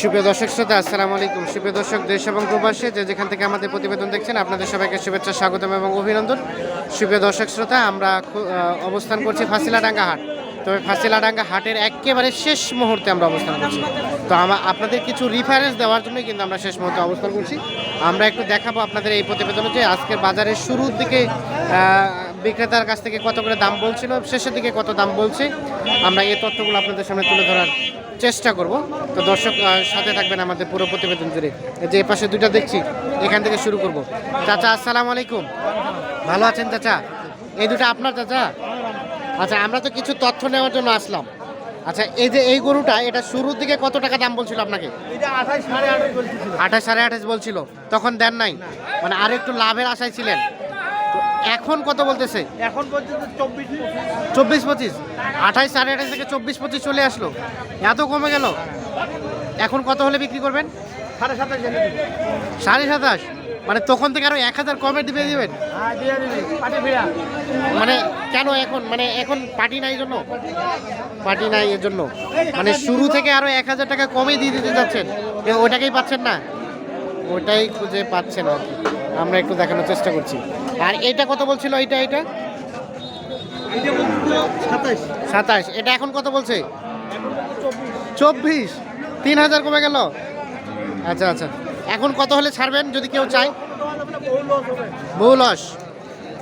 সুপ্রিয় দর্শক শ্রোতা, আসসালামু আলাইকুম। সুপ্রিয় দর্শক, দেশ এবং প্রবাসে, যে যেখান থেকে আমাদের প্রতিবেদন দেখছেন, আপনাদের সবাইকে শুভেচ্ছা, স্বাগতম এবং অভিনন্দন। সুপ্রিয় দর্শক শ্রোতা, আমরা অবস্থান করছি ফাঁসিলাডাঙ্গা হাট। তবে ফাঁসিলাডাঙ্গা হাটের একেবারে শেষ মুহূর্তে আমরা অবস্থান করছি। তো আপনাদের কিছু রিফারেন্স দেওয়ার জন্যই কিন্তু আমরা শেষ মুহূর্তে অবস্থান করছি। আমরা একটু দেখাবো আপনাদের এই প্রতিবেদনে যে আজকের বাজারের শুরুর দিকে বিক্রেতার কাছ থেকে কত করে দাম বলছিল, শেষের দিকে কত দাম বলছে, আমরা এই তথ্যগুলো আপনাদের সামনে তুলে ধরার চেষ্টা করব। তো দর্শক সাথে থাকবেন আমাদের পুরো প্রতিবেদন জুড়ে। এই যে পাশে দুইটা দেখছি এখান থেকে শুরু করব। চাচা আসসালামু আলাইকুম। ভালো আছেন চাচা? এই দুটো আপনার চাচা? আচ্ছা আমরা তো কিছু তথ্য নেওয়ার জন্য আসলাম। আচ্ছা এই যে এই গরুটা এটা শুরুর দিকে কত টাকা দাম বলছিল আপনাকে? আঠাশ সাড়ে আঠাশ বলছিল। তখন দেন নাই। মানে আর একটু লাভের আশায় ছিলেন। এখন কত বলতেছে? এখন পর্যন্ত চব্বিশ চব্বিশ পঁচিশ? আঠাশ সাড়ে আঠাশ থেকে চব্বিশ পঁচিশ চলে আসলো। এত কমে গেল। এখন কত হলে বিক্রি করবেন? সাড়ে সাতাশ সাড়ে সাতাশ? মানে তখন থেকে আরও এক হাজার কমে দিবে দিবেন? হ্যাঁ মানে কেন এখন? মানে এখন পার্টি নাই জন্য? পার্টি নাই এর জন্য। মানে শুরু থেকে আরও এক হাজার টাকা কমে দিয়ে দিতে যাচ্ছেন। ওটাকেই পাচ্ছেন না? ওটাই খুঁজে পাচ্ছেন আর আমরা একটু দেখানোর চেষ্টা করছি। আর এইটা কত বলছিল এটা বলছিল সাতাশ এটা এখন কত বলছে? চব্বিশ। তিন হাজার কমে গেল? আচ্ছা আচ্ছা। এখন কত হলে ছাড়বেন যদি কেউ চায়? বহু লস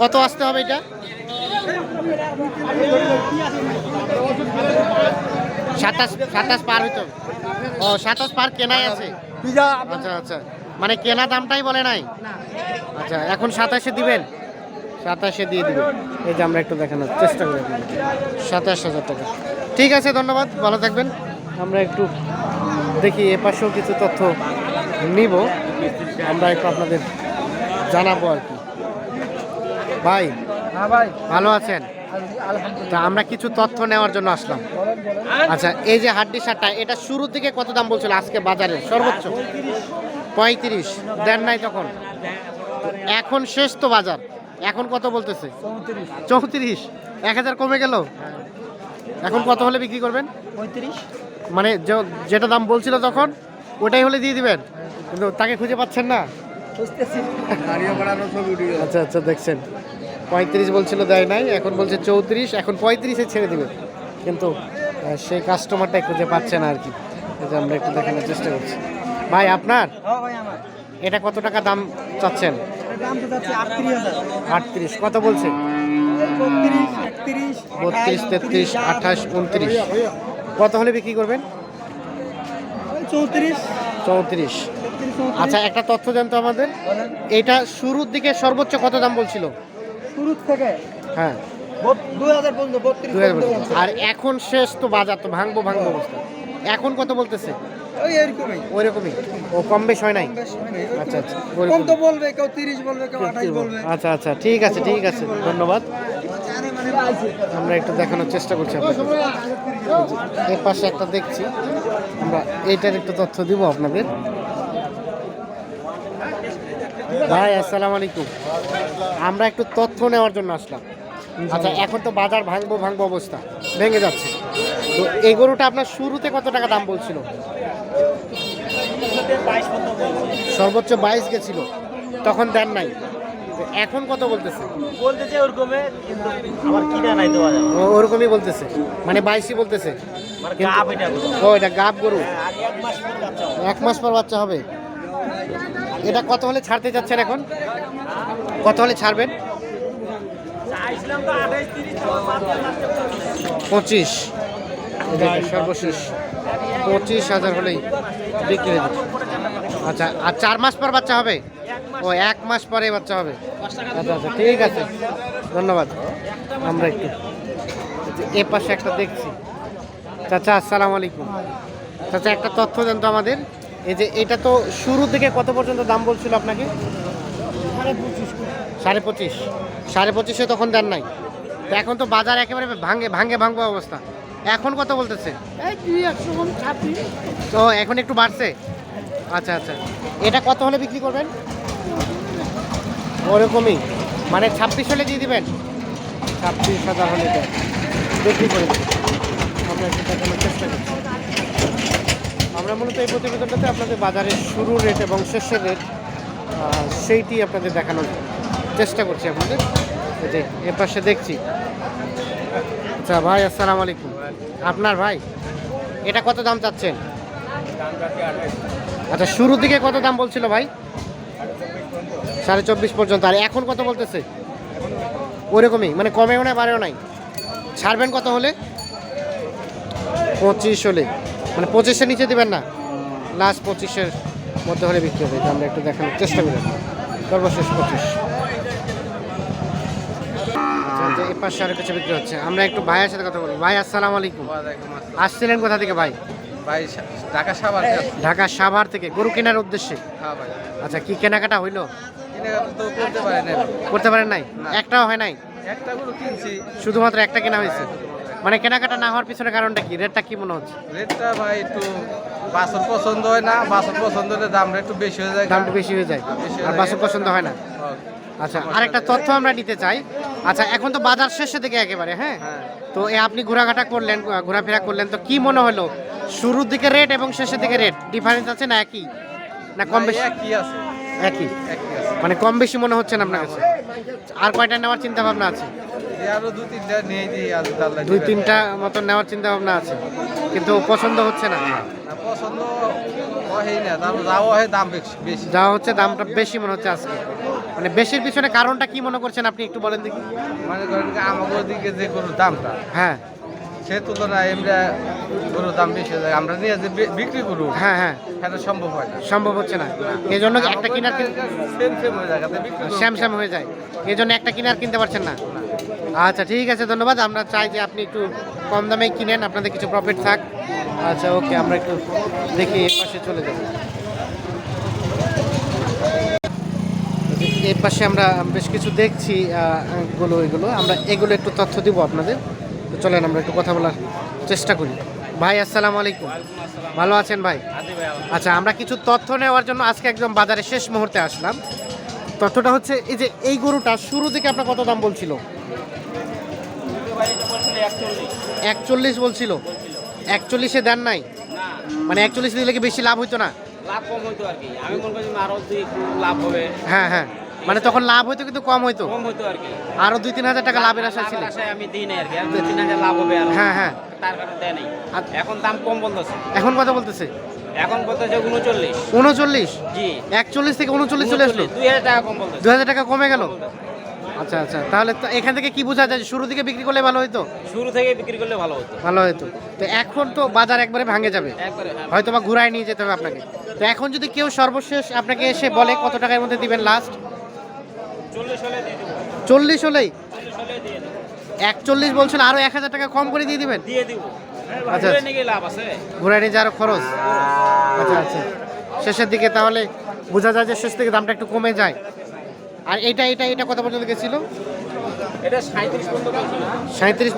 কত আসতে হবে এটা? সাতাশ সাতাশ পার হইতে ও সাতাশ পার কেনাই আছে। আচ্ছা আচ্ছা। মানে কেনা দামটাই বলে নাই? আচ্ছা এখন সাতাশে দিবেন? সাতাশে দিয়ে দিবেন। এই যে আমরা একটু দেখানোর চেষ্টা করি সাতাশ হাজার টাকা। ঠিক আছে ধন্যবাদ। ভালো থাকবেন। আমরা একটু দেখি এ পাশেও কিছু তথ্য নিব। আমরা একটু আপনাদের জানাব আর কি। ভাই হ্যাঁ ভাই। ভালো আছেন? তা আমরা কিছু তথ্য নেওয়ার জন্য আসলাম। আচ্ছা এই যে হাড্ডি শার্টটা এটা শুরু থেকে কত দাম বলছিল আজকে বাজারে? সর্বোচ্চ। পঁয়ত্রিশ দেন নাই তখন। এখন শেষ তো বাজার। এখন কত বলতেছে? চৌত্রিশ। চৌত্রিশ। এক হাজার কমে গেল? এখন কত হলে বিক্রি করবেন? পঁয়ত্রিশ। মানে যেটা দাম বলছিল তখন ওটাই হলে দিয়ে দিবেন। কিন্তু তাকে খুঁজে পাচ্ছেন না। আচ্ছা আচ্ছা দেখছেন। পঁয়ত্রিশ বলছিল দেয় নাই। এখন বলছে চৌত্রিশ। এখন পঁয়ত্রিশে ছেড়ে দিবে। কিন্তু সেই কাস্টমারটাই খুঁজে পাচ্ছে না আর কি। আমরা একটু দেখানোর চেষ্টা করছি। ভাই আপনার? এটা কত টাকা দাম চাচ্ছেন? আটত্রিশ কত বলছে? বত্রিশ তেত্রিশ আঠাশ উনত্রিশ। কত হলে বিক্রি করবেন? চৌত্রিশ। চৌত্রিশ। আচ্ছা একটা তথ্য দেন তো আমাদের এটা শুরুর দিকে সর্বোচ্চ কত দাম বলছিল? শুরু থেকে? হ্যাঁ। আর এখন শেষ তো বাজার তো ভাঙবো ভাঙবো অবস্থা। এখন কত বলতেছে? ওই এরকমই ওই ও কম বেশ হয় নাই? বেশ হয় নাই। আচ্ছা আচ্ছা কম তো বলবে কেউ তিরিশ বলবে কেউ আঠাশ বলবে। আচ্ছা আচ্ছা ঠিক আছে ঠিক আছে ধন্যবাদ। আমরা একটু দেখানোর চেষ্টা করছি আপনাদের। এই পাশে একটা দেখছি। আমরা এইটার একটু তথ্য দিব আপনাদের। ভাই আসসালামু আলাইকুম। আমরা একটু তথ্য নেওয়ার জন্য আসলাম। আচ্ছা এখন তো বাজার ভাঙবো ভাঙবো অবস্থা। ভেঙে যাচ্ছে। তো এই গরুটা আপনার শুরুতে কত টাকা দাম বলছিল? সর্বোচ্চ বাইশ গেছিল। তখন দেন নাই। এখন কত বলতেছে? বলতেছে ওরকমে আমার কিনা নাই দেওয়া যাবে। ও ওরকমই বলতেছে। মানে বাইশই বলতেছে। মানে এটা ও এটা গাব গরু। এক মাস পর বাচ্চা হবে। এটা কত হলে ছাড়তে যাচ্ছেন এখন? কত হলে ছাড়বেন? পঁচিশ। সর্বশেষ পঁচিশ হাজার হলেই বিক্রি হয়ে আচ্ছা আর চার মাস পর বাচ্চা হবে? ও, এক মাস পরে বাচ্চা হবে। আচ্ছা আচ্ছা ঠিক আছে। ধন্যবাদ। আমরা একটু এ পাশে একটা দেখছি। চাচা, আসসালামু আলাইকুম। চাচা, একটা তথ্য দেন তো আমাদের। এই যে, এটা তো শুরু থেকে কত পর্যন্ত দাম বলছিল আপনাকে? সাড়ে পঁচিশ। সাড়ে পঁচিশে তখন দেন নাই। এখন তো বাজার একেবারে ভাঙে ভাঙে, ভাঙবো অবস্থা। এখন কত বলতেছে? তো এখন একটু বাড়ছে? আচ্ছা আচ্ছা। এটা কত হলে বিক্রি করবেন? ওরকমই মানে ছাব্বিশ হলে দিয়ে দিবেন? ছাব্বিশ হাজার হলে বিক্রি করে আমরা একটু দেখানোর চেষ্টা করছি। আমরা মূলত এই প্রতিবেদনটাতে আপনাদের বাজারের শুরুর রেট এবং শেষের রেট সেইটি আপনাদের দেখানোর চেষ্টা করছি আপনাদের। যে এর পাশে দেখছি। আচ্ছা ভাই, আসসালামু আলাইকুম। আপনার ভাই, এটা কত দাম চাচ্ছেন? আচ্ছা শুরুর দিকে কত দাম বলছিল ভাই? সাড়ে চব্বিশ পর্যন্ত। আর এখন কত বলতেছে? ওরকমই মানে কমেও নাই, বাড়েও নাই। ছাড়বেন কত হলে? পঁচিশ হলে। মানে পঁচিশের নিচে দিবেন না। লাস্ট পঁচিশের মধ্যে হলে বিক্রি হবে। আমরা একটু দেখানোর চেষ্টা করি। সর্বশেষ পঁচিশ। যে এই পাশে আরও কিছু বিক্রি হচ্ছে আমরা একটু ভাইয়ের সাথে কথা বলব। ভাই আসসালামু আলাইকুম। আসছিলেন কোথা থেকে ভাই? ভাই ঢাকা সাবার ঢাকা সাভার থেকে। গরু কেনার উদ্দেশ্যে? হ্যাঁ আচ্ছা কি কেনাকাটা হইল? করতে পারে না করতে পারেন নাই? একটাও হয় নাই? একটা গরু কিনছি। শুধুমাত্র একটা কেনা হয়েছে? মানে কেনাকাটা না হওয়ার পিছনে কারণটা কি? রেটটা কি মনে হচ্ছে? রেটটা ভাই একটু বাসন পছন্দ হয় না। বাসন পছন্দ হলে দামটা একটু বেশি হয়ে যায়। দামটা বেশি হয়ে যায়। আর হয়ে বাসন পছন্দ হয় না? হ্যাঁ। আচ্ছা আরেকটা তথ্য আমরা নিতে চাই। আচ্ছা এখন তো বাজার শেষে দিকে একেবারে হ্যাঁ? হ্যাঁ। তো এ আপনি ঘোরাঘাটা করলেন ঘোরাফেরা করলেন তো কি মনে হলো? শুরুর দিকে রেট এবং শেষের দিকে রেট ডিফারেন্স আছে না একই? না কম বেশি? কি আছে। একই? একই মানে কম বেশি মনে হচ্ছে না আপনার কাছে? আর কয়টা নেওয়ার চিন্তা ভাবনা আছে দিই। তিনটা মতো নেওয়ার চিন্তা ভাবনা আছে কিন্তু পছন্দ হচ্ছে না। না, পছন্দ যা হচ্ছে দামটা বেশি মনে হচ্ছে আজকে। মানে বেশির পিছনে কারণটা কি মনে করছেন আপনি একটু বলেন দেখি? মানে ধরেন আমাদের দিকে যে গরুর দামটা হ্যাঁ। সে তুলনায় আমরা গরুর দাম বেশি হয়ে যায়। আমরা নিয়ে যে বিক্রি করু হ্যাঁ হ্যাঁ। সেটা সম্ভব হয় না। সম্ভব হচ্ছে না। এই জন্য একটা কিনার কিন- হয়ে শ্যাম হয়ে যায়। এই জন্য একটা কিনার কিনতে পারছেন না। আচ্ছা ঠিক আছে ধন্যবাদ। আমরা চাই যে আপনি একটু কম দামে কিনেন আপনাদের কিছু প্রফিট থাক। আচ্ছা ওকে আমরা একটু দেখি এর পাশে চলে যাব এর পাশে আমরা বেশ কিছু দেখছি আহ, গুলো এগুলো। আমরা এগুলো একটু তথ্য দিব আপনাদের। তো চলেন আমরা একটু কথা বলার চেষ্টা করি। ভাই আসসালামু আলাইকুম। ভালো আছেন ভাই? আচ্ছা আমরা কিছু তথ্য নেওয়ার জন্য আজকে একদম বাজারে শেষ মুহূর্তে আসলাম। তথ্যটা হচ্ছে এই যে এই গরুটা শুরু থেকে আপনার কত দাম বলছিল? একচল্লিশ। বলছিল? একচল্লিশে দেন নাই? মানে একচল্লিশ দিলে কি বেশি লাভ হইতো না? লাভ কম হইতো আর কি। আমি মনে করি আরও দুই লাভ হবে। হ্যাঁ হ্যাঁ। মানে তখন লাভ হইতো কিন্তু কম হইতো? কম হইতো আর কি। আরও দুই তিন হাজার টাকা লাভের আশা ছিল? আমি দিই নাই আর কি। দুই তিন হাজার লাভ হবে আর হ্যাঁ হ্যাঁ। তার কারণে দেয় নাই। এখন দাম কম বলতেছে। এখন কথা বলতেছে? এখন বলতেছে উনচল্লিশ। উনচল্লিশ? জি। একচল্লিশ থেকে উনচল্লিশ চলে আসলো? দুই হাজার টাকা কম বলতেছে। দু হাজার টাকা কমে গেল? আচ্ছা আচ্ছা। তাহলে এখান থেকে কি বোঝা যায় শুরু দিকে বিক্রি করলে ভালো হইতো? শুরু থেকে বিক্রি করলে ভালো হতো। ভালো হইতো। তো এখন তো বাজার একবারে ভাঙে যাবে। হ্যাঁ। হয়তো বা ঘুরায় নিয়ে যেতে হবে আপনাকে। তো এখন যদি কেউ সর্বশেষ আপনাকে এসে বলে কত টাকার মধ্যে দিবেন লাস্ট চল্লিশ হলে চল্লিশ হলেই? একচল্লিশ বলছেন আরও এক হাজার টাকা কম করে দিয়ে দিবেন? দিয়ে দিব। আচ্ছা। ঘুরায় নিয়ে যাওয়ার খরচ? আচ্ছা আচ্ছা। শেষের দিকে তাহলে বোঝা যায় যে শেষ থেকে দামটা একটু কমে যায়। আর এটা এটা এটা কত পর্যন্ত গেছিল? এটা সাঁত্রিশ পর্যন্ত বলছিল।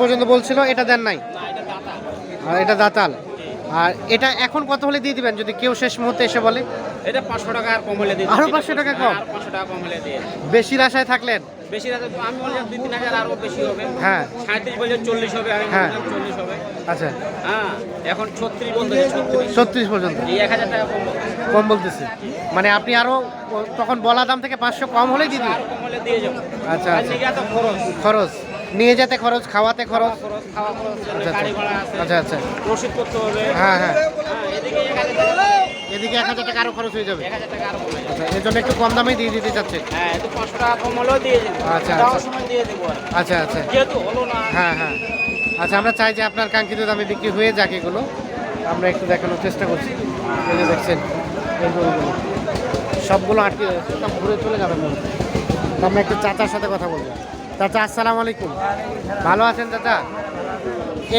পর্যন্ত বলছিল এটা দেন নাই। এটা আর এটা দাতাল। আর এটা এখন কত হলে দিয়ে দিবেন যদি কেউ শেষ মুহূর্তে এসে বলে? এটা পাঁচশো টাকা আর কম হলে দিয়ে আরও পাঁচশো টাকা কম? পাঁচশো টাকা কম হলে দিয়ে। বেশির আশায় থাকলেন? বেশি রাতে তো আমি বললাম দুই তিন হাজার আরও বেশি হবে। হ্যাঁ। সাঁত্রিশ বলছে চল্লিশ হবে আমি হ্যাঁ। চল্লিশ হবে। আচ্ছা। হ্যাঁ এখন ছত্রিশ বলতে ছত্রিশ। পর্যন্ত। এই এক হাজার টাকা কম বলতেছে। মানে আপনি আরও তখন বলা দাম থেকে পাঁচশো কম হলেই আরও কম হলে দিয়ে যাব। আচ্ছা আচ্ছা। খরচ। খরচ। নিয়ে যেতে খরচ খাওয়াতে খরচ। খরচ খাওয়া খরচ আচ্ছা আছে আচ্ছা আচ্ছা। রসিদ করতে হবে। হ্যাঁ হ্যাঁ। হ্যাঁ এদিকে এদিকে এক হাজার টাকা আরও খরচ হয়ে যাবে। এক হাজার টাকা আরও আচ্ছা এর জন্য একটু কম দামে দিয়ে দিতে চাচ্ছে। হ্যাঁ একটু পাঁচশো টাকা কম হলেও দিয়ে দেবো। আচ্ছা, আচ্ছা। সময় দিয়ে দেবো আচ্ছা আচ্ছা। যেহেতু হলো না। হ্যাঁ হ্যাঁ। আচ্ছা আমরা চাই যে আপনার কাঙ্ক্ষিত দামে বিক্রি হয়ে যাক এগুলো। আমরা একটু দেখানোর চেষ্টা করছি। এই যে দেখছেন এই গরুগুলো সবগুলো আটকে সব ঘুরে চলে যাবে মনে আমরা একটু চাচার সাথে কথা বলব। চাচা আসসালামু আলাইকুম। ভালো আছেন চাচা?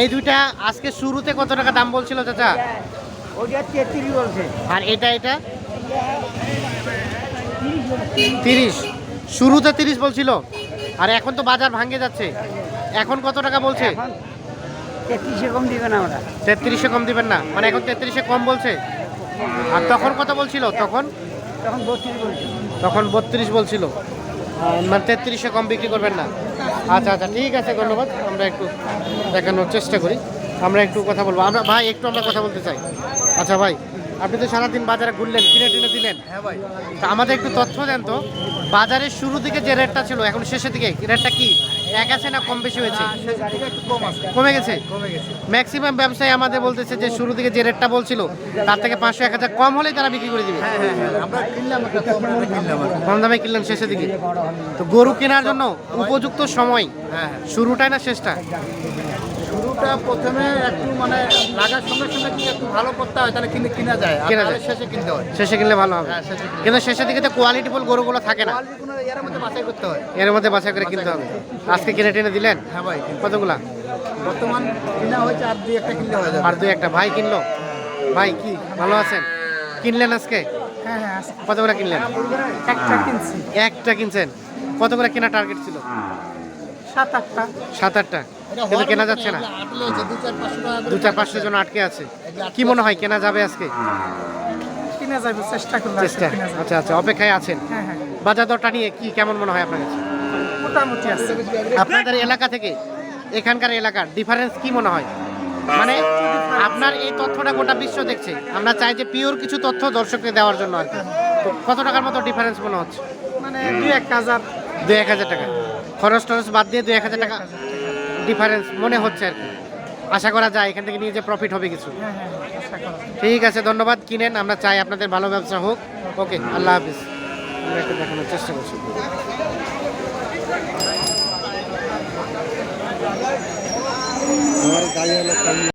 এই দুইটা আজকে শুরুতে কত টাকা দাম বলছিল চাচা? ওইটা তেত্রিশ বলছে। আর এটা এটা? তিরিশ। শুরুতে তিরিশ বলছিল। আর এখন তো বাজার ভাঙে যাচ্ছে। এখন কত টাকা বলছে? তেত্রিশে কম দিবেন আমরা তেত্রিশে কম দিবেন না। মানে এখন তেত্রিশে কম বলছে? আর তখন কত বলছিল? তখন? তখন বত্রিশ তখন বত্রিশ বলছিল। মানে তেত্রিশে কম বিক্রি করবেন না। আচ্ছা আচ্ছা ঠিক আছে ধন্যবাদ। আমরা একটু দেখানোর চেষ্টা করি। আমরা একটু কথা বলব। আমরা ভাই একটু আমরা কথা বলতে চাই। আচ্ছা ভাই আপনি তো সারাদিন বাজারে ঘুরলেন কিনে টিনে দিলেন। হ্যাঁ ভাই। তা আমাদের একটু তথ্য দেন তো বাজারের শুরু দিকে যে রেটটা ছিল এখন শেষের দিকে রেটটা কি এক আছে না কম বেশি হয়েছে? কম গেছে? ম্যাক্সিমাম ব্যবসায়ী আমাদের বলতেছে যে শুরু দিকে যে রেটটা বলছিল তার থেকে পাঁচশো এক হাজার কম হলেই তারা বিক্রি করে দিবে। হ্যাঁ হ্যাঁ হ্যাঁ কম দামে কিনলাম শেষের দিকে। তো গরু কেনার জন্য উপযুক্ত সময় শুরুটাই না শেষটা? শুরুটা প্রথমে একটু মানে লাগার সঙ্গে সঙ্গে যদি একটু ভালো করতে হয় তাহলে কিনে কিনা যায়। আর কেনা যায়। শেষে কিনতে হয়। শেষে কিনলে ভালো হবে। হ্যাঁ শেষে কিনতে কিন্তু শেষের দিকে তো কোয়ালিটিফুল গরুগুলো থাকে না। কোয়ালিটি কোনো এর মধ্যে বাছাই করতে হয়। এর মধ্যে বাছাই করে কিনতে হবে। আজকে কিনে টেনে দিলেন? হ্যাঁ ভাই কিনতে- কতগুলা? বর্তমান কিনা হয়েছে আর দুই একটা কিনলে হয়ে যাবে। আর দুই একটা। ভাই কিনলো? ভাই কি ভালো আছেন? কিনলেন আজকে? হ্যাঁ হ্যাঁ কতগুলা কিনলেন? একটা কিনছি। একটা কিনছেন। কতগুলা কেনা টার্গেট ছিল? সাত আটটা। সাত আটটা। কিন্তু কেনা যাচ্ছে না? দু চার পাঁচশো দু জন আটকে আছে। কি মনে হয় কেনা যাবে আজকে? কিনে যাবে চেষ্টা করলে চেষ্টা। আচ্ছা আচ্ছা অপেক্ষায় আছেন? হ্যাঁ হ্যাঁ। বাজার দরটা নিয়ে কি কেমন মনে হয় আপনার কাছে? মোটামুটি আছে। আপনাদের এলাকা থেকে এখানকার এলাকার ডিফারেন্স কি মনে হয়? মানে আপনার এই তথ্যটা গোটা বিশ্ব দেখছে। আমরা চাই যে পিওর কিছু তথ্য দর্শককে দেওয়ার জন্য আর কি। কত টাকার মতো ডিফারেন্স মনে হচ্ছে? মানে দুই এক হাজার। দুই এক হাজার টাকা। খরচ টরচ বাদ দিয়ে দু এক হাজার টাকা ডিফারেন্স মনে হচ্ছে আর কি। আশা করা যায় এখান থেকে নিয়ে যে প্রফিট হবে কিছু। ঠিক আছে ধন্যবাদ। কিনেন আমরা চাই আপনাদের ভালো ব্যবসা হোক। ওকে আল্লাহ হাফিজ। আমরা একটু দেখানোর চেষ্টা করছি।